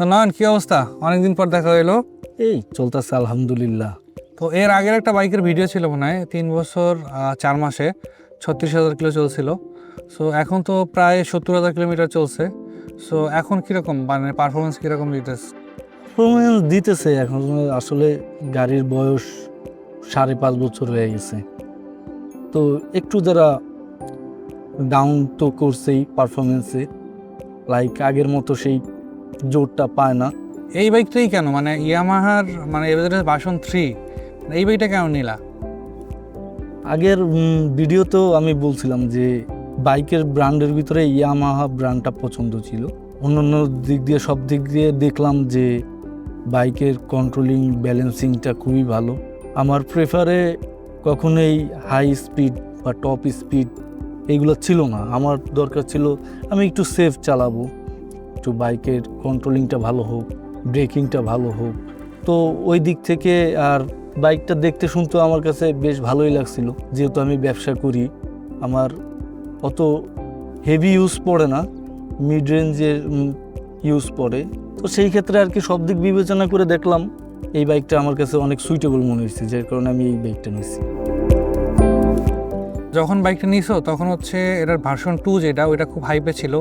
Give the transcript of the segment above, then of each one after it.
তো নয়ন কি অবস্থা? অনেকদিন পর দেখা হলো এই চলতেছে আলহামদুলিল্লাহ। তো এর আগের একটা বাইকের ভিডিও ছিল মনে হয় তিন বছর চার মাসে। ছত্রিশ হাজার কিলো চলছিল। সো এখন তো প্রায় সত্তর হাজার কিলোমিটার চলছে। সো এখন কীরকম? মানে পারফরমেন্স কীরকম দিতেছে? পারফরমেন্স দিতেছে এখন আসলে গাড়ির বয়স সাড়ে পাঁচ বছর হয়ে গেছে। তো একটু যারা ডাউন তো করছেই পারফরমেন্সে লাইক আগের মতো সেই জোরটা পায় না। এই বাইকটাই কেন? মানে ইয়ামাহার মানে এভারেজ ভার্সন থ্রি এই বাইকটা কেন নিলা? আগের ভিডিওতেও আমি বলছিলাম যে বাইকের ব্র্যান্ডের ভিতরে ইয়ামাহা ব্র্যান্ডটা পছন্দ ছিল। অন্যান্য দিক দিয়ে সব দিক দিয়ে দেখলাম যে বাইকের কন্ট্রোলিং ব্যালেন্সিংটা খুবই ভালো। আমার প্রেফারে কখনোই হাই স্পিড বা টপ স্পিড এইগুলো ছিল না। আমার দরকার ছিল আমি একটু সেফ চালাবো। একটু বাইকের কন্ট্রোলিংটা ভালো হোক ব্রেকিংটা ভালো হোক। তো ওই দিক থেকে আর বাইকটা দেখতে শুনতে আমার কাছে বেশ ভালোই লাগছিল। যেহেতু আমি ব্যবসা করি, আমার অত হেভি ইউজ পড়ে না মিড রেঞ্জের ইউজ পড়ে। তো সেই ক্ষেত্রে আর কি সব দিক বিবেচনা করে দেখলাম, এই বাইকটা আমার কাছে অনেক সুইটেবল মনে হয়েছে, যার কারণে আমি এই বাইকটা নিয়েছি। যখন বাইকটা নিছো, তখন হচ্ছে এটার ভার্সন টু যেটা, ওইটা খুব হাইপে ছিল।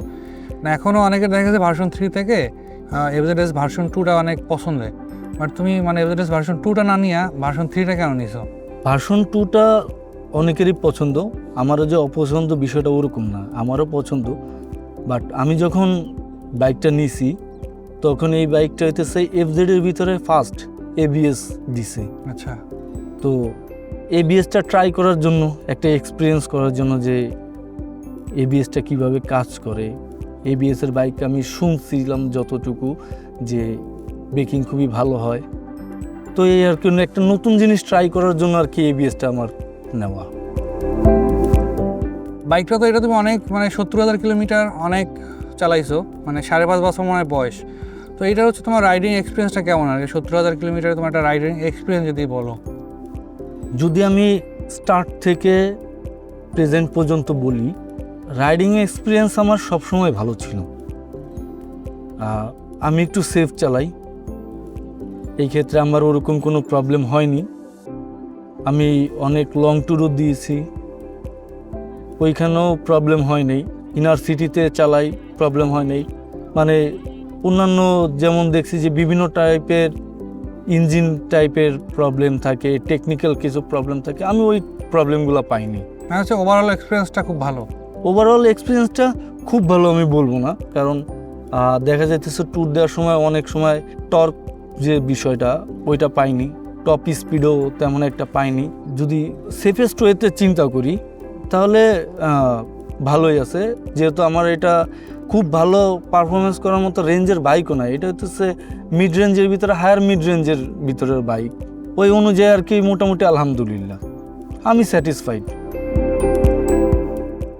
না এখনও অনেকে দেখা গেছে ভার্সন থ্রি থেকে এভারেজ ভার্সন টুটা অনেক পছন্দের। বাট তুমি মানে এভারেজ ভার্সন টুটা না নিয়ে ভার্সন থ্রিটা কেন নিছো? ভার্সন টুটা অনেকেরই পছন্দ আমারও যে অপছন্দ বিষয়টা ওরকম না আমারও পছন্দ। বাট আমি যখন বাইকটা নিছি তখন এই বাইকটা হইতেছে এফজেডের ভিতরে ফার্স্ট এবিএস দিছে। আচ্ছা। তো এবিএসটা ট্রাই করার জন্য একটা এক্সপিরিয়েন্স করার জন্য যে এবিএসটা কীভাবে কাজ করে এবিএসের বাইক আমি শুনছিলাম যতটুকু যে ব্রেকিং খুবই ভালো হয়। তো এই আর কি একটা নতুন জিনিস ট্রাই করার জন্য আর কি এবিএসটা আমার নেওয়া। বাইকটা তো এটা তুমি অনেক মানে সত্তর হাজার কিলোমিটার অনেক চালাইছো মানে সাড়ে পাঁচ বছর মনে হয় বয়স। তো এটা হচ্ছে তোমার রাইডিং এক্সপিরিয়েন্সটা কেমন? আর সত্তর হাজার কিলোমিটার তোমার একটা রাইডিং এক্সপিরিয়েন্স যদি বলো। যদি আমি স্টার্ট থেকে প্রেজেন্ট পর্যন্ত বলি রাইডিং এক্সপিরিয়েন্স আমার সবসময় ভালো ছিল। আমি একটু সেফ চালাই। এই ক্ষেত্রে আমার ওরকম কোনো প্রবলেম হয়নি। আমি অনেক লং ট্যুরও দিয়েছি। ওইখানেও প্রবলেম হয়নি। ইনার সিটিতে চালাই প্রবলেম হয়নি। মানে অন্যান্য যেমন দেখছি যে বিভিন্ন টাইপের ইঞ্জিন টাইপের প্রবলেম থাকে টেকনিক্যাল কিছু প্রবলেম থাকে, আমি ওই প্রবলেমগুলো পাইনি। হচ্ছে ওভারঅল এক্সপিরিয়েন্সটা খুব ভালো। ওভারঅল এক্সপিরিয়েন্সটা খুব ভালো আমি বলব না। কারণ দেখা যাইতেছে ট্যুর দেওয়ার সময় অনেক সময় টর্ক যে বিষয়টা, ওইটা পাইনি। টপ স্পিডও তেমন একটা পাইনি। যদি সেফেস্ট ওয়েতে চিন্তা করি, তাহলে ভালোই আছে। যেহেতু আমার এটা খুব ভালো পারফরমেন্স করার মতো রেঞ্জের বাইকও না এটা হচ্ছে মিড রেঞ্জের ভিতরে হায়ার মিড রেঞ্জের ভিতরের বাইক ওই অনুযায়ী আর কি মোটামুটি আলহামদুলিল্লাহ। আমি স্যাটিসফাইড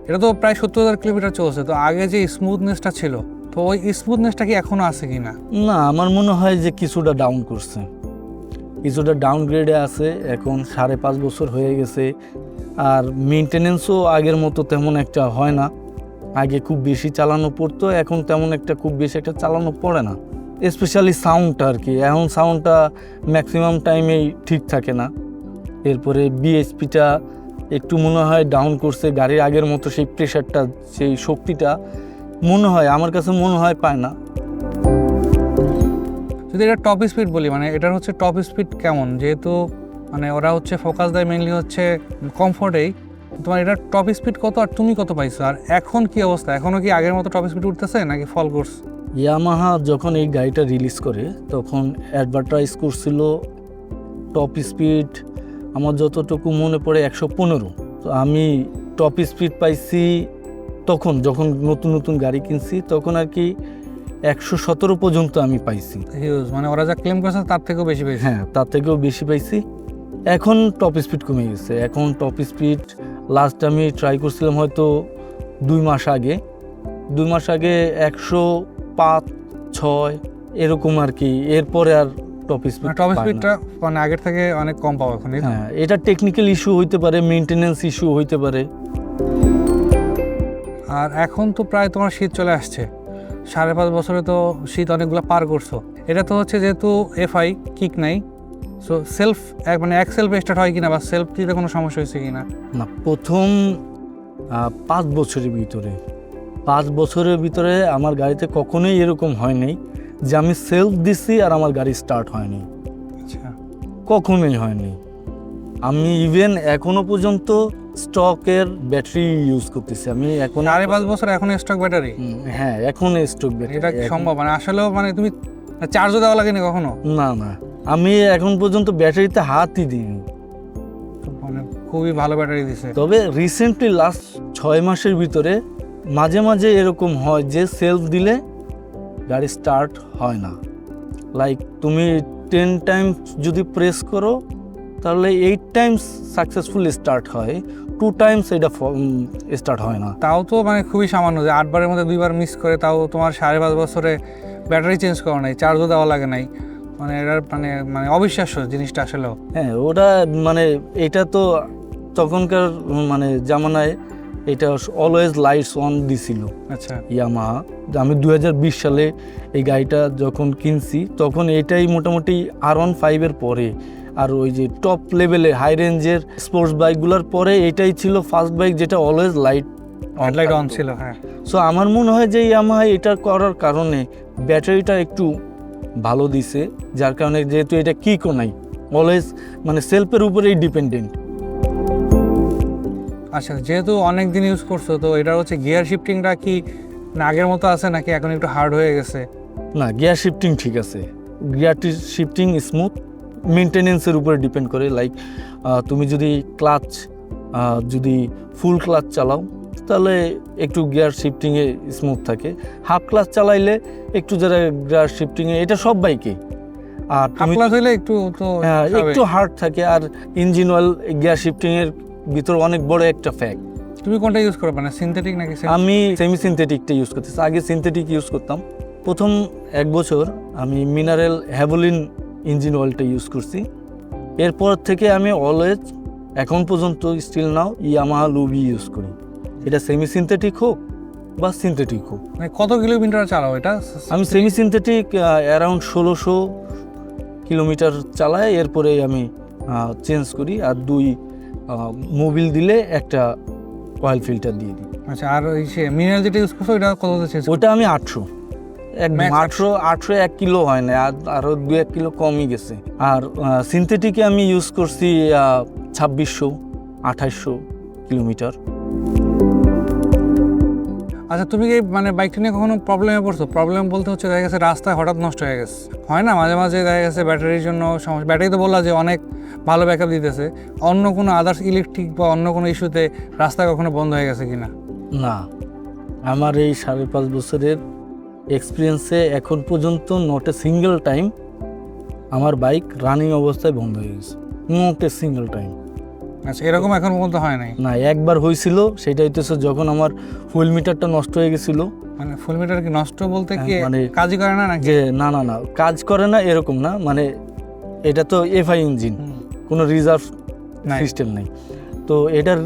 এটা তো প্রায় সত্তর হাজার কিলোমিটার চলছে, তো আগে যে স্মুথনেসটা ছিল, তো ওই স্মুথনেসটা কি এখনও আছে কি না? না, আমার মনে হয় যে কিছুটা ডাউন করছে। কিছুটা ডাউন গ্রেডে আছে, এখন সাড়ে পাঁচ বছর হয়ে গেছে, আর মেনটেনেন্সও আগের মতো তেমন একটা হয় না। আগে খুব বেশি চালানো পড়তো, এখন তেমন একটা খুব বেশি একটা চালানো পড়ে না। স্পেশালি সাউন্ডটা আর কি, এখন সাউন্ডটা ম্যাক্সিমাম টাইমেই ঠিক থাকে না। এরপরে বিএসপিটা একটু মনে হয় ডাউন করছে গাড়ির আগের মতো সেই প্রেশারটা সেই শক্তিটা মনে হয় আমার কাছে মনে হয় পায় না। যদি এটা টপ স্পিড বলি মানে এটার হচ্ছে টপ স্পিড কেমন? যেহেতু মানে ওরা হচ্ছে ফোকাস দেয় মেনলি হচ্ছে কমফোর্টেই তোমার এটা টপ স্পিড কত আর তুমি কত পাইছো? আর এখন কি অবস্থা? এখনও কি আগের মতো টপ স্পিড উঠতেছে নাকি ফল কোর্স ইয়ামাহা যখন এই গাড়িটা রিলিজ করে তখন অ্যাডভার্টাইজ করছিল টপ স্পিড আমার যতটুকু মনে পড়ে একশো পনেরো। তো আমি টপ স্পিড পাইছি তখন যখন নতুন নতুন গাড়ি কিনছি তখন আর কি একশো সতেরো পর্যন্ত আমি পাইছি। হিউজ মানে ওরা যা ক্লেম করছে তার থেকেও বেশি পাইছি। হ্যাঁ তার থেকেও বেশি পাইছি। এখন টপ স্পিড কমে গেছে। এখন টপ স্পিড লাস্ট আমি ট্রাই করছিলাম হয়তো দুই মাস আগে। দুই মাস আগে একশো পাঁচ ছয় এরকম আর কি। এরপরে আর টপ স্পিড টপ স্পিডটা মানে আগের থেকে অনেক কম পাবো এখন হ্যাঁ এটা টেকনিক্যাল ইস্যু হইতে পারে মেনটেনেন্স ইস্যু হইতে পারে। আর এখন তো প্রায় তোমার শীত চলে আসছে। সাড়ে পাঁচ বছরে তো শীত অনেকগুলো পার করছ। এটা তো হচ্ছে যেহেতু এফআই কিক নাই সো সেলফ মানে এক সেলফ স্টার্ট হয় কিনা বা সেলফ দিতে কোনো সমস্যা হয়েছে কিনা? না প্রথম পাঁচ বছরের ভিতরে। পাঁচ বছরের ভিতরে আমার গাড়িতে কখনোই এরকম হয়নি যে আমি সেলফ দিছি আর আমার গাড়ি স্টার্ট হয়নি। আচ্ছা। কখনোই হয়নি। আমি ইভেন এখনও পর্যন্ত স্টকের ব্যাটারি ইউজ করতেছি। আমি এখন সাড়ে পাঁচ বছর এখন স্টক ব্যাটারি হ্যাঁ এখন স্টক ব্যাটারি এটা সম্ভব? মানে আসলেও মানে তুমি চার্জও দেওয়া লাগেনি কখনো? না না। আমি এখন পর্যন্ত ব্যাটারিতে হাতই দিইনি। মানে খুবই ভালো ব্যাটারি দিছে। তবে রিসেন্টলি লাস্ট ছয় মাসের ভিতরে মাঝে মাঝে এরকম হয় যে সেলফ দিলে গাড়ি স্টার্ট হয় না। লাইক তুমি টেন টাইমস যদি প্রেস করো তাহলে এইট টাইমস সাকসেসফুলি স্টার্ট হয়। টু টাইমস এটা স্টার্ট হয় না। তাও তো মানে খুবই সামান্য যে আটবারের মধ্যে দুইবার মিস করে তাও তোমার সাড়ে পাঁচ বছরে ব্যাটারি চেঞ্জ করা নাই চার্জও দেওয়া লাগে নাই। মানে এটার মানে মানে অবিশ্বাস্য জিনিসটা আসলেও। হ্যাঁ ওটা মানে এটা তো তখনকার মানে জামানায় এটা অলওয়েজ লাইটস অন দিছিল। আচ্ছা। ইয়ামাহা আমি দুই হাজার বিশ সালে এই গাড়িটা যখন কিনছি তখন এটাই মোটামুটি আর ওয়ান ফাইভের পরে। আর ওই যে টপ লেভেলে হাই রেঞ্জের স্পোর্টস বাইকগুলোর পরে এটাই ছিল ফার্স্ট বাইক যেটা অলওয়েজ লাইট হেডলাইট অন ছিল হ্যাঁ। সো আমার মনে হয় যে ইয়ামাহা এটা করার কারণে ব্যাটারিটা একটু ভালো দিছে। যার কারণে যেহেতু এটা কিকও নাই অলওয়েজ মানে সেলফের উপরেই ডিপেন্ডেন্ট আচ্ছা যেহেতু অনেক দিন ইউজ করছ তো এটা হচ্ছে গিয়ার শিফটিংটা কি আগের মতো আছে নাকি এখন একটু হার্ড হয়ে গেছে? না গিয়ার শিফটিং ঠিক আছে। গিয়ারটি শিফটিং স্মুথ মেনটেনেন্সের উপরে ডিপেন্ড করে লাইক তুমি যদি ক্লাচ যদি ফুল ক্লাচ চালাও তাহলে একটু গিয়ার শিফটিংয়ে স্মুথ থাকে। হাফ ক্লাচ চালাইলে একটু যারা গিয়ার শিফটিংয়ে এটা সব বাইকে। আর একটু তো হ্যাঁ, একটু হার্ড থাকে। আর ইঞ্জিন অয়েল গিয়ার শিফটিংয়ের ভিতর অনেক বড় একটা ফ্যাক্ট তুমি কোনটা ইউজ করো? মানে সিনথেটিক নাকি আমি সেমি সিনথেটিকটা ইউজ করতেছি। আগে সিনথেটিক ইউজ করতাম। প্রথম এক বছর আমি মিনারেল হ্যাভোলিন ইঞ্জিন অয়েলটা ইউজ করছি। এরপর থেকে আমি অলওয়েজ এখন পর্যন্ত still now Yamaha lube use করি। এটা সেমি সিনথেটিক হোক বা সিনথেটিক হোক। মানে কত কিলোমিটার চালাও এটা? আমি সেমি সিনথেটিক অ্যারাউন্ড ষোলোশো কিলোমিটার চালাই। এরপরে আমি চেঞ্জ করি। আর দুই মোবিল দিলে একটা অয়েল ফিল্টার দিয়ে দিই। আচ্ছা আর ওই সে মিনারেল যেটা ইউজ করছ ওটা কত চেঞ্জ ওটা আমি আটশো। এক আটশো আটশো এক কিলো হয় না আর আরও দু এক কিলো কমই গেছে। আর সিনথেটিকে আমি ইউজ করছি ছাব্বিশশো আঠাইশশো কিলোমিটার। আচ্ছা তুমি কি মানে বাইকটা নিয়ে কখনো প্রবলেমে পড়ছো? প্রবলেম বলতে হচ্ছে দেখা গেছে রাস্তায় হঠাৎ নষ্ট হয়ে গেছে। হয় না? মাঝে মাঝে দেখা গেছে ব্যাটারির জন্য সমস্যা। ব্যাটারি তো বললা যে অনেক ভালো ব্যাকআপ দিতেছে। অন্য কোনো আদার্স ইলেকট্রিক বা অন্য কোনো ইস্যুতে রাস্তা কখনো বন্ধ হয়ে গেছে কিনা? না। আমার এই সাড়ে পাঁচ বছরের এক্সপিরিয়েন্সে এখন পর্যন্ত নট সিঙ্গেল টাইম আমার বাইক রানিং অবস্থায় বন্ধ হয়ে গেছে। নট সিঙ্গেল টাইম আচ্ছা এরকম এখন পর্যন্ত হয় নাই? না একবার হয়েছিল সেটা হইতেছে যখন আমার ফুয়েল মিটারটা নষ্ট হয়ে গেছিল। মানে ফুল মিটার কি নষ্ট বলতে কি হ্যাঁ, মানে- কাজই করে না নাকি? যে না না না কাজ করে না এরকম না মানে এটা তো এফআই ইঞ্জিন কোনো রিজার্ভ সিস্টেম নেই। তো এটার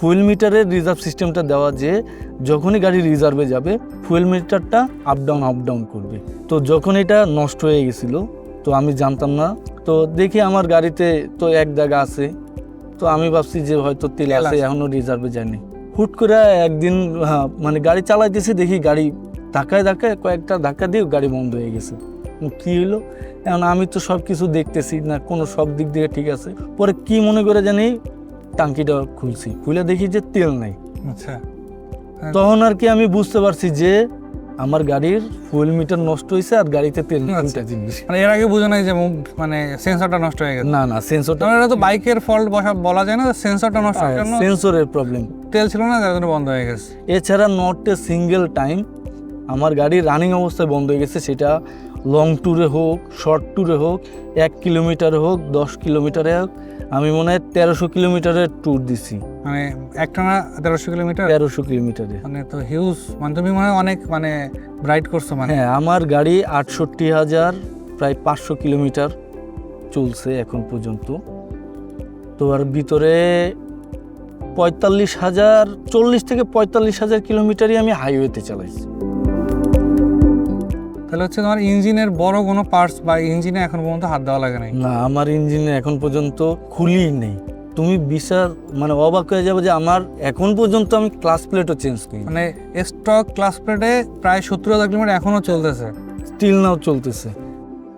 ফুয়েল মিটারের রিজার্ভ সিস্টেমটা দেওয়া যে যখনই গাড়ি রিজার্ভে যাবে ফুয়েল মিটারটা আপ ডাউন আপ ডাউন করবে। তো যখন এটা নষ্ট হয়ে গেছিল তো আমি জানতাম না। তো দেখি আমার গাড়িতে তো এক জায়গা আছে তো আমি ভাবছি যে হয়তো তেল আছে আছে। এখনও রিজার্ভে যায়নি। হুট করে একদিন হ্যাঁ, মানে গাড়ি চালাইতেছি দেখি গাড়ি ধাক্কায় ধাক্কায় কয়েকটা ধাক্কা দিয়ে গাড়ি বন্ধ হয়ে গেছে। কি হলো এখন আমি তো সব কিছু দেখতেছি না কোনো সব দিক দিয়ে ঠিক আছে। পরে কি মনে করে জানি টাঙ্কিটা খুলছি। খুলে দেখি যে তেল নাই। আচ্ছা। তখন আর কি আমি বুঝতে পারছি যে আমার গাড়ির ফুয়েল মিটার নষ্ট হয়েছে আর গাড়িতে তেল নেই, আচ্ছা। জিনিস মানে এর আগে বোঝা নাই যে মানে সেন্সরটা নষ্ট হয়ে গেছে। না না সেন্সরটা এটা তো বাইকের ফল্ট বসা বলা যায় না সেন্সরটা নষ্ট হওয়ার জন্য সেন্সরের প্রবলেম তেল ছিল না যার জন্য বন্ধ হয়ে গেছে। এছাড়া নট এ সিঙ্গেল টাইম আমার গাড়ি রানিং অবস্থায় বন্ধ হয়ে গেছে। সেটা লং ট্যুরে হোক শর্ট ট্যুরে হোক এক কিলোমিটারে হোক দশ কিলোমিটারে হোক আমি মনে হয় তেরোশো কিলোমিটারের ট্যুর দিছি। মানে একটানা তেরোশো কিলোমিটার? তেরোশো কিলোমিটারে। মানে তো হিউজ মানে তুমি মনে অনেক মানে রাইড করছ মানে। হ্যাঁ আমার গাড়ি আটষট্টি হাজার প্রায় পাঁচশো কিলোমিটার চলছে এখন পর্যন্ত। তো আর ভিতরে পঁয়তাল্লিশ হাজার চল্লিশ থেকে পঁয়তাল্লিশ হাজার কিলোমিটারই আমি হাইওয়েতে চালাইছি। তাহলে হচ্ছে তোমার ইঞ্জিনের বড় কোনো পার্টস বা ইঞ্জিনে এখন পর্যন্ত হাত দেওয়া লাগে নাই? না আমার ইঞ্জিনে এখন পর্যন্ত খুলি নেই। তুমি বিশ্বাস মানে অবাক হয়ে যাবে যে আমার এখন পর্যন্ত আমি ক্লাস প্লেটও চেঞ্জ করি মানে স্টক ক্লাস প্লেটে প্রায় সত্তর হাজার কিলোমিটার এখনও চলতেছে। স্টিল নাও চলতেছে।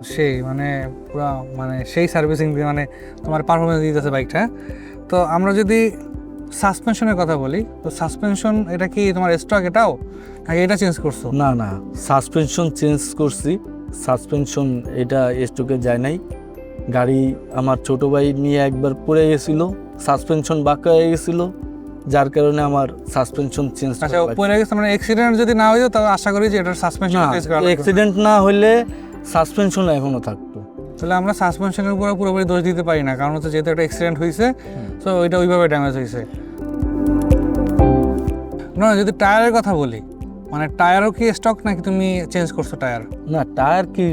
সেই মানে পুরো মানে সেই সার্ভিসিং দিয়ে মানে তোমার পারফরমেন্স দিতেছে বাইকটা তো আমরা যদি সাসপেনশনের কথা বলি তো সাসপেনশন এটা কি তোমার স্টক এটাও? নাকি এটা চেঞ্জ করছ? না না সাসপেনশন চেঞ্জ করছি। সাসপেনশন এটা স্টকে যায় নাই। গাড়ি আমার ছোট ভাই নিয়ে একবার পড়ে গেছিল সাসপেনশন বাঁকা হয়ে গেছিল যার কারণে আমার সাসপেনশন চেঞ্জ আচ্ছা পরে গেছে মানে অ্যাক্সিডেন্ট যদি না হইতো তাহলে আশা করি যে এটার সাসপেনশন অ্যাক্সিডেন্ট না। হলে সাসপেনশন এখনও থাকতো। তাহলে আমরা সাসপেনশনের উপরে পুরোপুরি দোষ দিতে পারি না কারণ হচ্ছে যেহেতু একটা অ্যাক্সিডেন্ট হয়েছে তো ওইটা ওইভাবে ড্যামেজ হয়েছে না যদি টায়ারের কথা বলি মানে টায়ারও কি স্টক নাকি তুমি চেঞ্জ করছ টায়ার? না টায়ার কি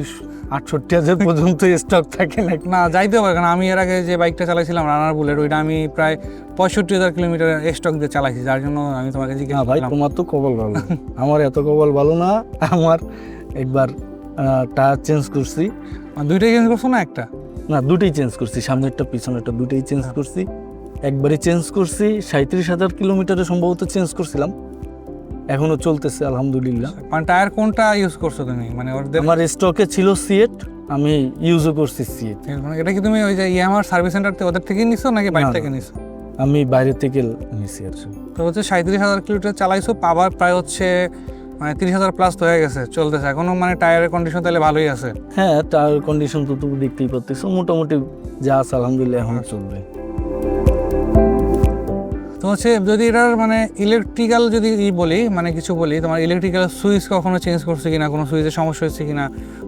আটষট্টি হাজার পর্যন্ত স্টক থাকে নাকি? না যাইতে পারে কারণ আমি এর আগে যে বাইকটা চালাইছিলাম রানার বুলেট ওইটা আমি প্রায় পঁয়ষট্টি হাজার কিলোমিটার স্টক দিয়ে চালাইছি যার জন্য আমি তোমাকে জিজ্ঞেস ভাই তোমার তো কবল ভালো। আমার এত কবল ভালো না আমার একবার টায়ার চেঞ্জ করছি। আর দুইটাই চেঞ্জ করছ না একটা? না দুটোই চেঞ্জ করছি সামনেরটা পিছনেরটা দুটোই চেঞ্জ করছি। একবারই চেঞ্জ করছি সাঁত্রিশ হাজার কিলোমিটারে সম্ভবত চেঞ্জ করছিলাম। এখনও চলতেছে আলহামদুলিল্লাহ। মানে টায়ার কোনটা ইউজ করছ তুমি? মানে আমার স্টকে ছিল সিএট আমি ইউজও করছি সিএট মানে এটা কি তুমি ওই যে ইয়ামার সার্ভিস সেন্টার থেকে ওদের থেকে নিছো নাকি বাইরে থেকে নিছো? আমি বাইরে থেকে নিছি আর। তো হচ্ছে সাঁত্রিশ হাজার কিলোমিটার চালাইছো পাওয়ার প্রায় হচ্ছে মানে তিরিশ হাজার প্লাস তো হয়ে গেছে চলতেছে। এখনও মানে টায়ারের কন্ডিশন তাহলে ভালোই আছে। হ্যাঁ টায়ার কন্ডিশন তো তুমি দেখতেই পাচ্ছ মোটামুটি যা আছে আলহামদুলিল্লাহ এখন চলবে। তো হচ্ছে যদি এটার মানে ইলেকট্রিক্যাল যদি ই বলি মানে কিছু বলি তোমার ইলেকট্রিক্যাল সুইচ কখনো চেঞ্জ করছে কিনা কোনো সুইচের সমস্যা হয়েছে কিনা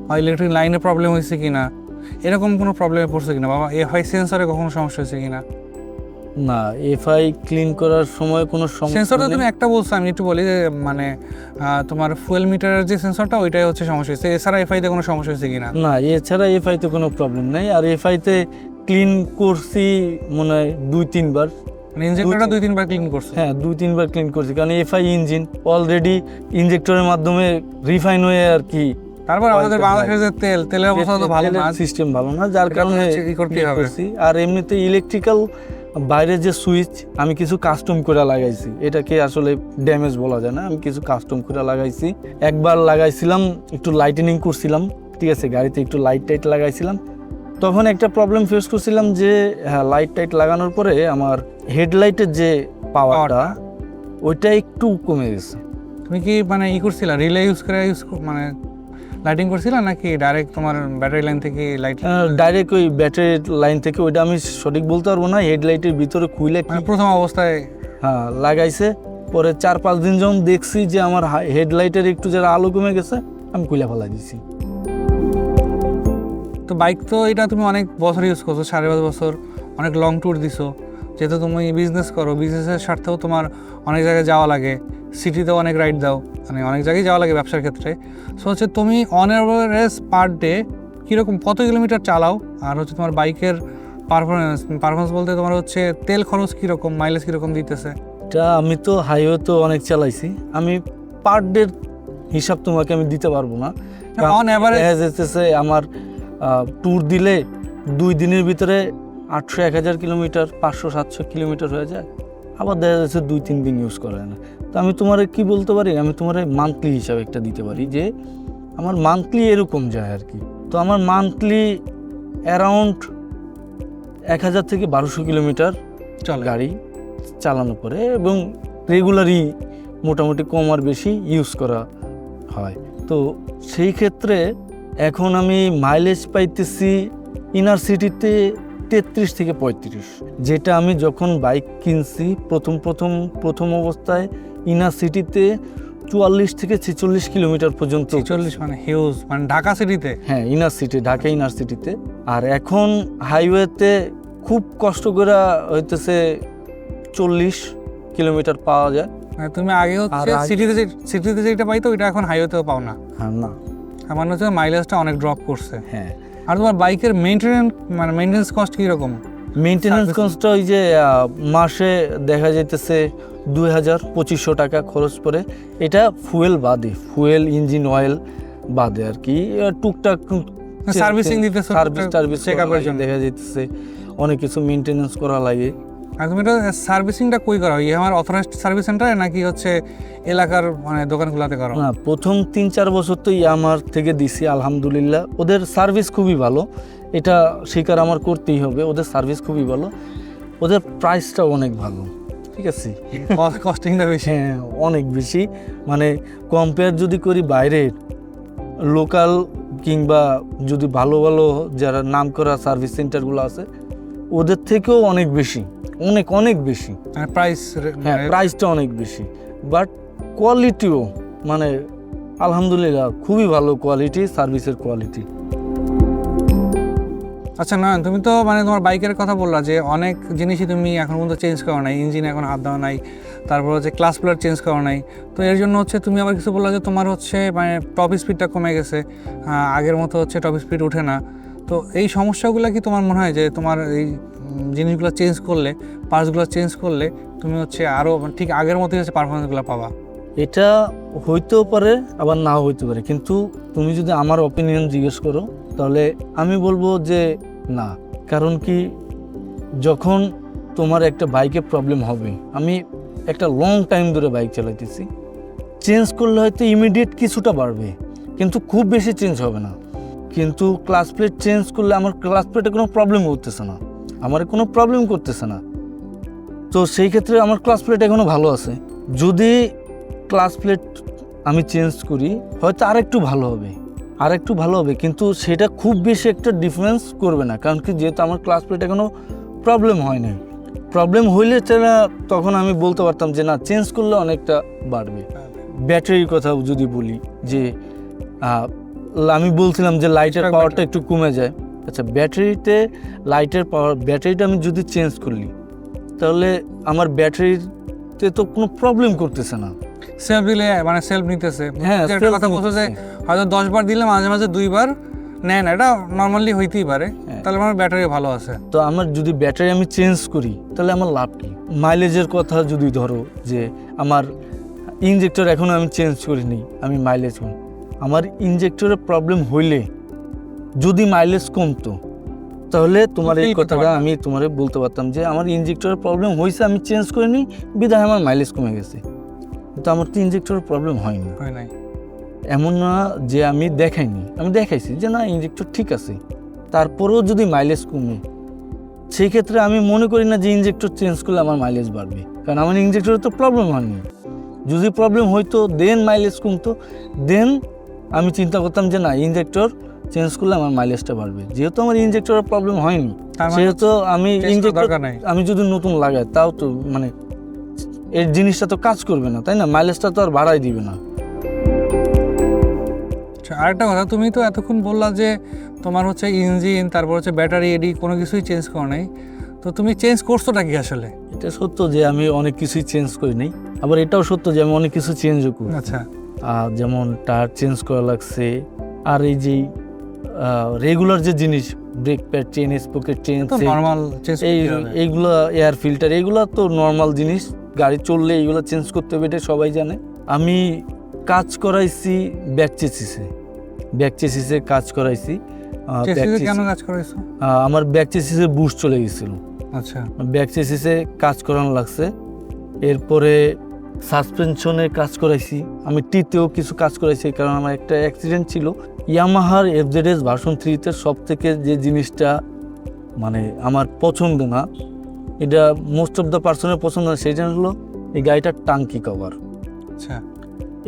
বা ইলেকট্রিক লাইনে প্রবলেম হয়েছে কিনা এরকম কোনো প্রবলেমে পড়ছে কিনা বাবা এফআই সেন্সরে কখনো সমস্যা হয়েছে কিনা? না এফআই ক্লিন করার সময় কোনো সমস্যা সেন্সরটা তুমি একটা বলছো আমি একটু বলি যে মানে তোমার ফুয়েল মিটারের যে সেন্সরটা ওইটাই হচ্ছে সমস্যা হয়েছে। এছাড়া এফআইতে কোনো সমস্যা হয়েছে কিনা? না এছাড়া এফআইতে কোনো প্রবলেম নেই। আর এফআইতে ক্লিন করছি মনে হয় দুই তিনবার। মানে দুই তিনবার ক্লিন করছ? হ্যাঁ দুই তিনবার ক্লিন করছি কারণ এফআই ইঞ্জিন অলরেডি ইঞ্জেক্টরের মাধ্যমে রিফাইন হয়ে আর কি তারপর আমাদের বাংলাদেশের যে তেল তেলের অবস্থা তো ভালো না। সিস্টেম ভালো না যার কারণে হচ্ছে ই করতেই clean হবে। আর এমনিতে ইলেকট্রিক্যাল বাইরে যে সুইচ আমি কিছু কাস্টম করে লাগাইছি। এটাকে আসলে ড্যামেজ বলা যায় না আমি কিছু কাস্টম করে লাগাইছি। একবার লাগাইছিলাম একটু লাইটেনিং করছিলাম ঠিক আছে গাড়িতে একটু লাইট টাইট লাগাইছিলাম। তখন একটা প্রবলেম ফেস করছিলাম যে হ্যাঁ লাইট টাইট লাগানোর পরে আমার হেডলাইটের যে পাওয়ারটা ওইটা একটু কমে গেছে। তুমি কি মানে ই করছিলা? রিলে ইউজ করে ইউজ মানে লাইটিং করছিলা নাকি ডাইরেক্ট তোমার ব্যাটারি লাইন থেকে লাইট ডাইরেক্ট ওই ব্যাটারি লাইন থেকে ওইটা আমি সঠিক বলতে পারব না হেডলাইটের ভিতরে খুইলে কি মানে প্রথম অবস্থায় হ্যাঁ লাগাইছে। পরে চার পাঁচ দিন যখন দেখছি যে আমার হেডলাইটের একটু যারা আলো কমে গেছে আমি কুইলা ফেলা দিছি। তো বাইক তো এটা তুমি অনেক বছর ইউজ করছ সাড়ে পাঁচ বছর অনেক লং ট্যুর দিছো। যেহেতু তুমি বিজনেস করো বিজনেসের স্বার্থেও তোমার অনেক জায়গায় যাওয়া লাগে সিটিতেও অনেক রাইড দাও মানে অনেক জায়গায় যাওয়া লাগে ব্যবসার ক্ষেত্রে। সো হচ্ছে তুমি অন এভারেজ পার ডে কীরকম কত কিলোমিটার চালাও? আর হচ্ছে তোমার বাইকের পারফরমেন্স পারফরমেন্স বলতে তোমার হচ্ছে তেল খরচ কীরকম মাইলেজ কীরকম দিতেছে? এটা আমি তো হাইওয়ে তো অনেক চালাইছি। আমি পার ডের হিসাব তোমাকে আমি দিতে পারব না। অন অ্যাভারেজ আমার ট্যুর দিলে দুই দিনের ভিতরে আটশো এক হাজার কিলোমিটার পাঁচশো সাতশো কিলোমিটার হয়ে যায়। আবার দেখা যাচ্ছে দুই তিন দিন ইউজ করা না। তো আমি তোমার কি বলতে পারি? আমি তোমার মান্থলি হিসাবে একটা দিতে পারি যে আমার মান্থলি এরকম যায় আর কি। তো আমার মান্থলি অ্যারাউন্ড এক হাজার থেকে বারোশো কিলোমিটার চলে। গাড়ি চালানো পরে এবং রেগুলারই মোটামুটি কম আর বেশি ইউজ করা হয়। তো সেই ক্ষেত্রে এখন আমি মাইলেজ পাইতেছি ইনার সিটিতে তেত্রিশ থেকে পঁয়ত্রিশ। যেটা আমি যখন বাইক কিনছি প্রথম প্রথম প্রথম অবস্থায় ইনার সিটিতে চুয়াল্লিশ থেকে ছেচল্লিশ কিলোমিটার পর্যন্ত। চল্লিশ মানে হিউজ মানে ঢাকা সিটিতে হ্যাঁ ইনার সিটি ঢাকা ইনার সিটিতে আর এখন হাইওয়েতে খুব কষ্ট করে হইতেছে চল্লিশ কিলোমিটার পাওয়া যায়। মানে তুমি আগে সিটিতে সিটিতে যেটা পাইতো ওইটা এখন হাইওয়েতেও পাও না। হ্যাঁ না। আমার মনে হচ্ছে মাইলেজটা অনেক ড্রপ করছে। হ্যাঁ। আর তোমার বাইকের মেনটেনেন্স মানে মেনটেন্স কস্ট কীরকম? মেনটেন্যান্স কস্টটা ওই যে মাসে দেখা যাইতেছে দুই হাজার পঁচিশশো টাকা খরচ পড়ে। এটা ফুয়েল বাদে ফুয়েল ইঞ্জিন অয়েল বাদে আর কি। টুকটাক সার্ভিসিং দিতে সার্ভিস টার্ভিস চেক আপের জন্য। দেখা যেতেছে অনেক কিছু মেনটেনেন্স করা লাগে। আর তুমি এটা সার্ভিসিংটা কই করা হয়? আমার অথরাইজড সার্ভিস সেন্টারে নাকি হচ্ছে এলাকার মানে দোকানগুলোতে করো না প্রথম তিন চার বছর তো ইয়ামার থেকে দিছি আলহামদুলিল্লাহ। ওদের সার্ভিস খুবই ভালো। এটা স্বীকার আমার করতেই হবে ওদের সার্ভিস খুবই ভালো। ওদের প্রাইসটাও অনেক ভালো ঠিক আছে? কস্টিংটা বেশি? হ্যাঁ অনেক বেশি। মানে কম্পেয়ার যদি করি বাইরের লোকাল কিংবা যদি ভালো ভালো যারা নাম করা সার্ভিস সেন্টারগুলো আছে ওদের থেকেও অনেক বেশি অনেক অনেক বেশি। মানে প্রাইস হ্যাঁ প্রাইসটা অনেক বেশি। বাট কোয়ালিটিও মানে আলহামদুলিল্লাহ খুবই ভালো কোয়ালিটি সার্ভিসের কোয়ালিটি আচ্ছা না তুমি তো মানে তোমার বাইকের কথা বললা যে অনেক জিনিসই তুমি এখন পর্যন্ত চেঞ্জ করো নাই। ইঞ্জিন এখন হাত দেওয়া নাই তারপর হচ্ছে ক্লাস প্লেট চেঞ্জ করো নাই। তো এর জন্য হচ্ছে তুমি আবার কিছু বললা যে তোমার হচ্ছে মানে টপ স্পিডটা কমে গেছে। আগের মতো হচ্ছে টপ স্পিড ওঠে না। তো এই সমস্যাগুলো কি তোমার মনে হয় যে তোমার এই জিনিসগুলো চেঞ্জ করলে পার্টসগুলো চেঞ্জ করলে তুমি হচ্ছে আরও ঠিক আগের মতোই হচ্ছে পারফরমেন্সগুলো পাবা? এটা হইতেও পারে, আবার নাও হইতে পারে। কিন্তু তুমি যদি আমার অপিনিয়ন জিজ্ঞেস করো, তাহলে আমি বলব যে না। কারণ কি, যখন তোমার একটা বাইকে প্রবলেম হবে, আমি একটা লং টাইম ধরে বাইক চালাইতেছি চেঞ্জ করলে হয়তো ইমিডিয়েট কিছুটা বাড়বে, কিন্তু খুব বেশি চেঞ্জ হবে না। কিন্তু ক্লাস প্লেট চেঞ্জ করলে আমার ক্লাস প্লেটে কোনো প্রবলেম করতেছে না। আমার কোনো প্রবলেম করতেছে না। তো সেই ক্ষেত্রে আমার ক্লাস প্লেট এখনও ভালো আছে। যদি ক্লাস প্লেট আমি চেঞ্জ করি হয়তো আরেকটু ভালো হবে। আর একটু ভালো হবে কিন্তু সেটা খুব বেশি একটা ডিফারেন্স করবে না। কারণ কি যেহেতু আমার ক্লাস প্লেটে এখনও প্রবলেম হয় নাই। প্রবলেম হইলে সেটা তখন আমি বলতে পারতাম যে না চেঞ্জ করলে অনেকটা বাড়বে। ব্যাটারির কথা যদি বলি যে আমি বলছিলাম যে লাইটের পাওয়ারটা একটু কমে যায়। আচ্ছা ব্যাটারিতে লাইটের পাওয়ার ব্যাটারিটা আমি যদি চেঞ্জ করলি তাহলে আমার ব্যাটারিতে তো কোনো প্রবলেম করতেছে না। সেলফ দিলে মানে সেলফ নিতেছে। হ্যাঁ একটা কথা বলছো যে হয়তো দশ বার দিলে মাঝে মাঝে দুইবার নেয় না এটা নর্মালি হইতেই পারে। হ্যাঁ। তাহলে আমার ব্যাটারি ভালো আছে। তো আমার যদি ব্যাটারি আমি চেঞ্জ করি তাহলে আমার লাভ কি? মাইলেজের কথা যদি ধরো যে আমার ইঞ্জেক্টর এখনও আমি চেঞ্জ করিনি আমি মাইলেজ কম আমার ইনজেক্টরের প্রবলেম হইলে যদি মাইলেজ কমতো তাহলে তোমার এই কথাটা আমি তোমারে বলতে পারতাম যে আমার ইনজেক্টরের প্রবলেম হয়েছে আমি চেঞ্জ করিনি বিধায় আমার মাইলেজ কমে গেছে। কিন্তু আমার তো ইনজেক্টরের প্রবলেম হয়নি। হয় নাই। এমন না যে আমি দেখাইনি আমি দেখাইছি যে না ইনজেক্টর ঠিক আছে। তারপরেও যদি মাইলেজ কমে সেই ক্ষেত্রে আমি মনে করি না যে ইনজেক্টর চেঞ্জ করলে আমার মাইলেজ বাড়বে। কারণ আমার ইনজেক্টরের তো প্রবলেম হয়নি। যদি প্রবলেম হইতো দেন মাইলেজ কমতো দেন আমি চিন্তা করতাম যে না ইনজেক্টর চেঞ্জ করলে আমার মাইলেজটা বাড়বে। যেহেতু আমার ইনজেক্টরের প্রবলেম হয়নি মানে সেহেতু আমি নাই। আমি যদি নতুন লাগাই তাও তো মানে এর জিনিসটা তো কাজ করবে না তাই না? মাইলেজটা তো আর বাড়াই দিবে না। আচ্ছা, আরেকটা কথা তুমি তো এতক্ষণ বললা যে তোমার হচ্ছে ইঞ্জিন তারপর হচ্ছে ব্যাটারি এডি কোনো কিছুই চেঞ্জ করো নাই। তো তুমি চেঞ্জ করছোটা কি আসলে? এটা সত্য যে আমি অনেক কিছুই চেঞ্জ করি নাই আবার এটাও সত্য যে আমি অনেক কিছু চেঞ্জও করি। আচ্ছা। যেমন টায়ার চেঞ্জ করা লাগছে। আর এই যে রেগুলার যে জিনিস brake pad chain sprocket chain normal এই এইগুলো এয়ার ফিল্টার এগুলো তো নর্মাল জিনিস। গাড়ি চললে এইগুলো চেঞ্জ করতে হবে এটা সবাই জানে। আমি কাজ করাইছি ব্যাক চেসিসে ব্যাক চেসিসে কাজ করাইছি। কেন কাজ আমার ব্যাক চেসিসে বুস্ট চলে গেছিল। আচ্ছা। ব্যাক চেসিসে কাজ করানো লাগছে। এরপরে সাসপেনশনে কাজ করাইছি। আমি টিতেও কিছু কাজ করাইছি কারণ আমার একটা অ্যাক্সিডেন্ট ছিল। ইয়ামাহার এফজেডএস ভার্সন থ্রিতে সব থেকে যে জিনিসটা মানে আমার পছন্দ না এটা মোস্ট অফ দ্য পার্সনের পছন্দ না সেটা হলো এই গাড়িটার টাঙ্কি কভার আচ্ছা।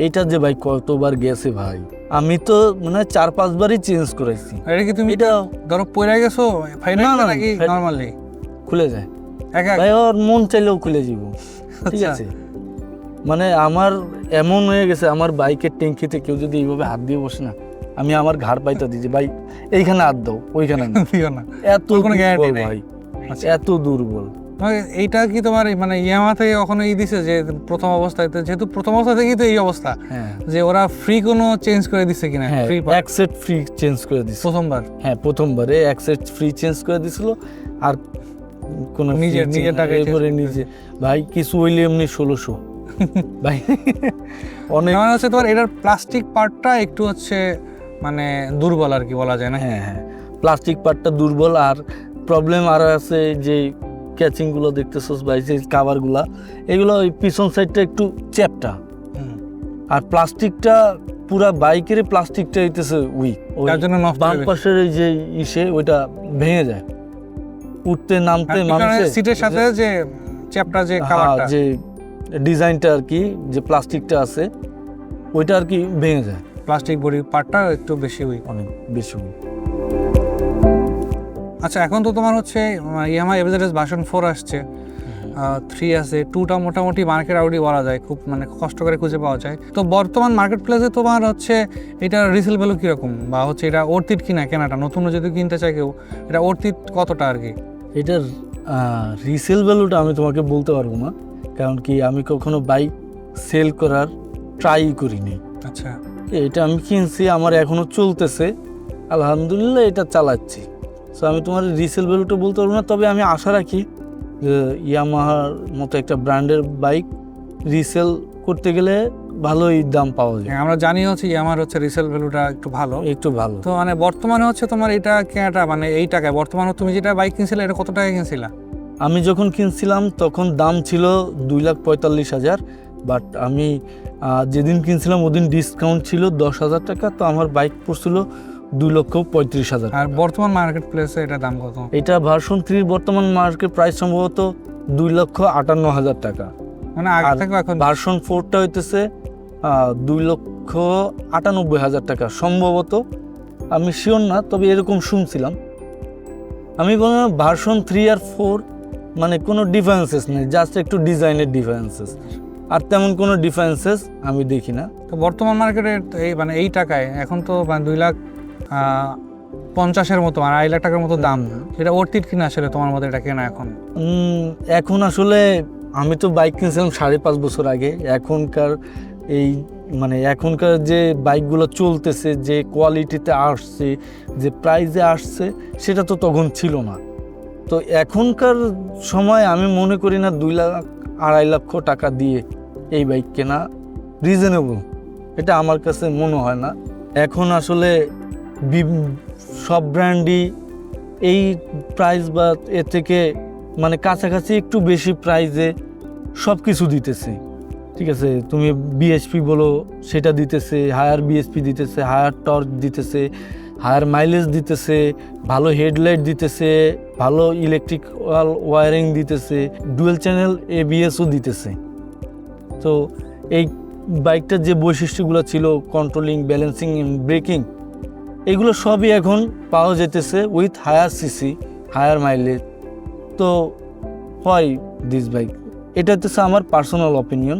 এইটা যে ভাই কতবার গেছে ভাই? আমি তো মানে চার পাঁচবারই চেঞ্জ করেছি এটা কি তুমি এটা ধরো পড়ে গেছো ফাইনাল না, নাকি নর্মালি খুলে যায়। একা ভাই ওর মন চাইলেও খুলে যাব ঠিক আচ্ছা। আছে? মানে আমার এমন হয়ে গেছে আমার বাইকের ট্যাঙ্কিতে কেউ যদি এইভাবে হাত দিয়ে বসে না আমি আমার ঘাড় পাইটা দিয়েছি। ভাই এইখানে হাত দাও ওইখানে না। এত কোনো দুর্বল ভাই আচ্ছা। এত দুর্বল। তোমাকে এইটা কি তোমার মানে ইয়ামা থেকে কখনো ই দিছে যে প্রথম অবস্থায় যেহেতু প্রথম অবস্থা থেকেই তো এই অবস্থা হ্যাঁ। যে ওরা ফ্রি কোনো চেঞ্জ করে দিছে কিনা? হ্যাঁ ফ্রি এক সেট ফ্রি চেঞ্জ করে দিছিল প্রথমবার? হ্যাঁ প্রথমবারে এক সেট ফ্রি চেঞ্জ করে দিছিল আর কোন নিজের- নিজের change এরপরে নিজে ভাই কিছু হইলে এমনি ষোলোশো। ভাই অনেক মানে হচ্ছে তোমার এটার প্লাস্টিক পার্টটা একটু হচ্ছে মানে দুর্বল আর কি বলা যায় না? হ্যাঁ হ্যাঁ। প্লাস্টিক পার্টটা দুর্বল আর প্রবলেম আর আছে যে ক্যাচিংগুলো ভাই যে কাভারগুলা এগুলো ওই পিছন সাইডটা একটু চ্যাপটা। আর প্লাস্টিকটা পুরা বাইকের প্লাস্টিকটা হইতেছে উইক তার জন্য বাম পাশের এই যে ইসে ওইটা ভেঙে যায়। উঠতে নামতে মানুষের সিটের সাথে যে চ্যাপটা যে হ্যাঁ, কালারটা যে ডিজাইনটা আর কি যে প্লাস্টিকটা আছে ওইটা আর কি ভেঙে যায়। প্লাস্টিক বডি পার্টটা একটু বেশি উইক অনেক বেশি weak। আচ্ছা এখন তো তোমার হচ্ছে ইয়ামা এভারেজ ভার্সন ফোর আসছে। থ্রি আছে টুটা মোটামুটি মার্কেট আউটই বলা যায় খুব মানে কষ্ট করে খুঁজে পাওয়া যায়। তো বর্তমান মার্কেট প্লেসে তোমার হচ্ছে এটা রিসেল ভ্যালু কীরকম? বা হচ্ছে এটা অর্থিত কিনা কেনাটা? নতুন যদি কিনতে চায় কেউ এটা অর্থিত কতটা আর কি? এটার রিসেল ভ্যালুটা আমি তোমাকে বলতে পারব না। কারণ কি আমি কখনো বাইক সেল করার ট্রাই করিনি। আচ্ছা। এটা আমি কিনছি আমার এখনও চলতেছে। আলহামদুলিল্লাহ এটা চালাচ্ছি। সো আমি তোমার রিসেল ভ্যালুটা বলতে পারব না তবে আমি আশা রাখি যে ইয়ামাহার মতো একটা ব্র্যান্ডের বাইক রিসেল করতে গেলে ভালোই দাম পাওয়া যায়। হ্যাঁ, আমরা জানি হচ্ছে ইয়ামার হচ্ছে রিসেল ভ্যালুটা একটু ভালো। একটু ভালো। তো মানে বর্তমানে হচ্ছে তোমার এটা কেনাটা মানে এই টাকায় বর্তমানে তুমি যেটা বাইক কিনছিলে এটা কত টাকায় কিনছিলা? আমি যখন কিনছিলাম তখন দাম ছিল দুই লাখ পঁয়তাল্লিশ হাজার বাট আমি যেদিন কিনছিলাম ওদিন ডিসকাউন্ট ছিল দশ হাজার টাকা তো আমার বাইক পড়ছিল দুই লক্ষ পঁয়ত্রিশ হাজার আর বর্তমান মার্কেট প্লেসে এটা দাম কত? এটা ভার্সন থ্রির বর্তমান মার্কেট প্রাইস সম্ভবত দুই লক্ষ আটান্ন হাজার টাকা। মানে আগে থেকে এখন ভার্সন ফোরটা হইতেছে দুই লক্ষ আটানব্বই হাজার টাকা। সম্ভবত আমি শিওর না তবে এরকম শুনছিলাম। আমি বললাম ভার্সন থ্রি আর ফোর মানে কোনো ডিফারেন্সেস নেই জাস্ট একটু ডিজাইনের ডিফারেন্সেস আর তেমন কোনো ডিফারেন্সেস আমি দেখি না। তো বর্তমান মার্কেটে এই মানে এই টাকায় এখন তো মানে দুই লাখ পঞ্চাশের মতো মানে আড়াই লাখ টাকার মতো দাম। সেটা অর্থিত কিনা আসলে তোমার মধ্যে এটা কেনা এখন? এখন আসলে আমি তো বাইক কিনছিলাম সাড়ে পাঁচ বছর আগে। এখনকার এই মানে এখনকার যে বাইকগুলো চলতেছে যে কোয়ালিটিতে আসছে যে প্রাইজে আসছে সেটা তো তখন ছিল না। তো এখনকার সময় আমি মনে করি না দুই লাখ, আড়াই লক্ষ টাকা দিয়ে এই বাইক কেনা রিজনেবল এটা আমার কাছে মনে হয় না। এখন আসলে সব ব্র্যান্ডই এই প্রাইস বা এর থেকে মানে কাছাকাছি একটু বেশি প্রাইজে সব কিছু দিতেছে। ঠিক আছে, তুমি বিএসপি বলো, সেটা দিতেছে হায়ার বিএসপি দিতেছে হায়ার টর্চ দিতেছে। হায়ার মাইলেজ দিতেছে, ভালো হেডলাইট দিতেছে, ভালো ইলেকট্রিক্যাল ওয়ারিং দিতেছে ডুয়েল চ্যানেল এবিএসও দিতেছে। তো এই বাইকটার যে বৈশিষ্ট্যগুলো ছিল কন্ট্রোলিং ব্যালেন্সিং ব্রেকিং এগুলো সবই এখন পাওয়া যেতেছে with higher CC higher mileage তো হয় দিস বাইক এটা হচ্ছে আমার পার্সোনাল অপিনিয়ন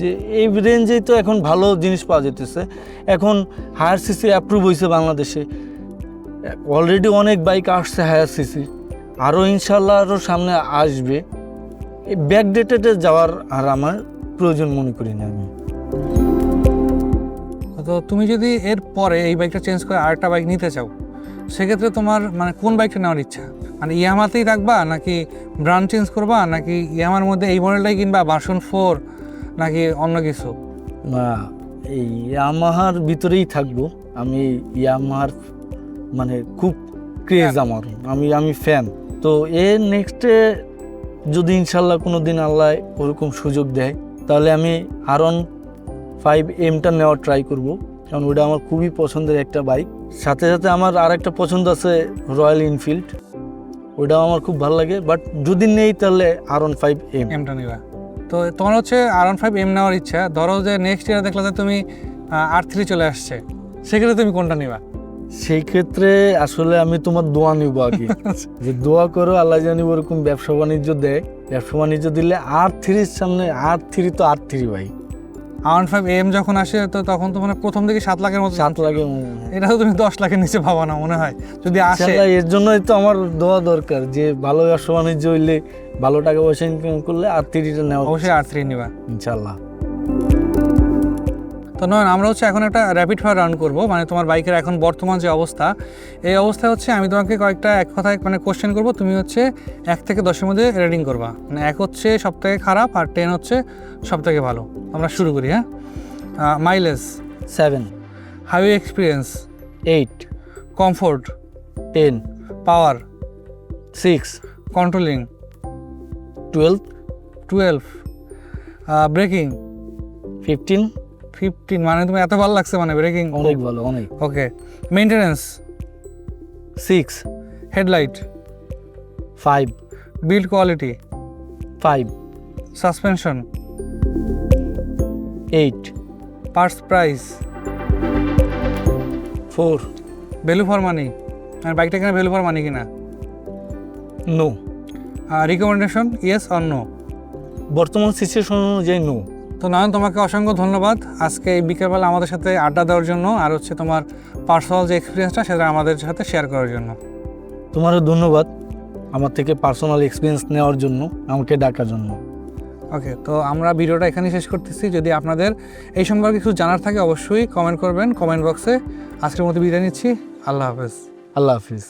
যে এই রেঞ্জেই তো এখন ভালো জিনিস পাওয়া যেতেছে। এখন হায়ার সিসি অ্যাপ্রুভ হয়েছে বাংলাদেশে। অলরেডি অনেক বাইক আসছে হায়ার সিসি আরও ইনশাল্লাহ আরও সামনে আসবে। এই ব্যাকডেটেডে যাওয়ার আর আমার প্রয়োজন মনে করি না আমি। তো তুমি যদি এর পরে এই বাইকটা চেঞ্জ করে আরেকটা বাইক নিতে চাও, সেক্ষেত্রে তোমার মানে কোন বাইকটা নেওয়ার ইচ্ছা? মানে ইয়ামাতেই রাখবা নাকি ব্র্যান্ড চেঞ্জ করবা নাকি ইয়ামার মধ্যে এই মডেলটাই কিনবা ভার্সন ফোর নাকি অন্য কিছু? না এই ইয়ামাহার ভিতরেই থাকব। আমি ইয়ামাহার মানে খুব ক্রেজ আমার। আমি আমি ফ্যান তো এর নেক্সটে যদি ইনশাল্লাহ কোনো দিন আল্লাহ ওরকম সুযোগ দেয় তাহলে আমি আরন ফাইভ এমটা নেওয়ার ট্রাই করব। কারণ ওটা আমার খুবই পছন্দের একটা বাইক সাথে সাথে আমার আর একটা পছন্দ আছে রয়্যাল এনফিল্ড ওটাও আমার খুব ভালো লাগে। বাট যদি নেই তাহলে আরন ফাইভ এম এমটা নিবা। তো তোমার হচ্ছে আর ওয়ান ফাইভ এম নেওয়ার ইচ্ছা। ধরো যে নেক্সট ইয়ার দেখলা যে তুমি আর থ্রি চলে আসছে। সেক্ষেত্রে তুমি কোনটা নিবা? সেই ক্ষেত্রে আসলে আমি তোমার দোয়া নিব আগে। যে দোয়া করো আল্লাহ জানি ওরকম ব্যবসা বাণিজ্য দেয়। ব্যবসা বাণিজ্য দিলে আর থ্রির সামনে আর থ্রি তো আর থ্রি ভাই। আর ফাইভ এম যখন আসে তো তখন তো মানে প্রথম থেকে সাত লাখের মতো সাত লাগে এটা তো তুমি দশ লাখের নিচে পাবা না মনে হয়। যদি আসে এর জন্যই তো আমার দেওয়া দরকার যে ভালো ব্যবসা বাণিজ্য হইলে ভালো টাকা পয়সা ইনকাম করলে আর থ্রিটা নেওয়া অবশ্যই আর থ্রি নিবা। ইনশাল্লাহ। তো নয় আমরা হচ্ছে এখন একটা র্যাপিড ফায়ার রান করব। মানে তোমার বাইকের এখন বর্তমান যে অবস্থা এই অবস্থায় হচ্ছে আমি তোমাকে কয়েকটা এক কথায় মানে কোশ্চেন করব। তুমি হচ্ছে এক থেকে দশের মধ্যে রেটিং করবা। মানে এক হচ্ছে সব থেকে খারাপ আর টেন হচ্ছে সব থেকে ভালো। আমরা শুরু করি হ্যাঁ? Mileage seven highway experience eight comfort ten power six controlling twelve twelve braking fifteen fifteen মানে তুমি এত ভালো লাগছে মানে ব্রেকিং অনেক ভালো অনেক। Okay maintenance six headlight five build quality five suspension eight parts price four value for money আর বাইকটা কিনা ভ্যালু ফর মানি কিনা? No recommendation yes or no বর্তমান সিচুয়েশন অনুযায়ী নো তো নয়ন তোমাকে অসংখ্য ধন্যবাদ। আজকে এই বিকেলবেলা আমাদের সাথে আড্ডা দেওয়ার জন্য আর হচ্ছে তোমার পার্সোনাল যে এক্সপিরিয়েন্সটা সেটা আমাদের সাথে শেয়ার করার জন্য। তোমারও ধন্যবাদ আমার থেকে পার্সোনাল এক্সপিরিয়েন্স নেওয়ার জন্য আমাকে ডাকার জন্য। ওকে তো আমরা ভিডিওটা এখানেই শেষ করতেছি। যদি আপনাদের এই সম্পর্কে কিছু জানার থাকে অবশ্যই কমেন্ট করবেন কমেন্ট বক্সে আজকের মতো বিদায় নিচ্ছি। আল্লাহ হাফেজ। আল্লাহ হাফিজ।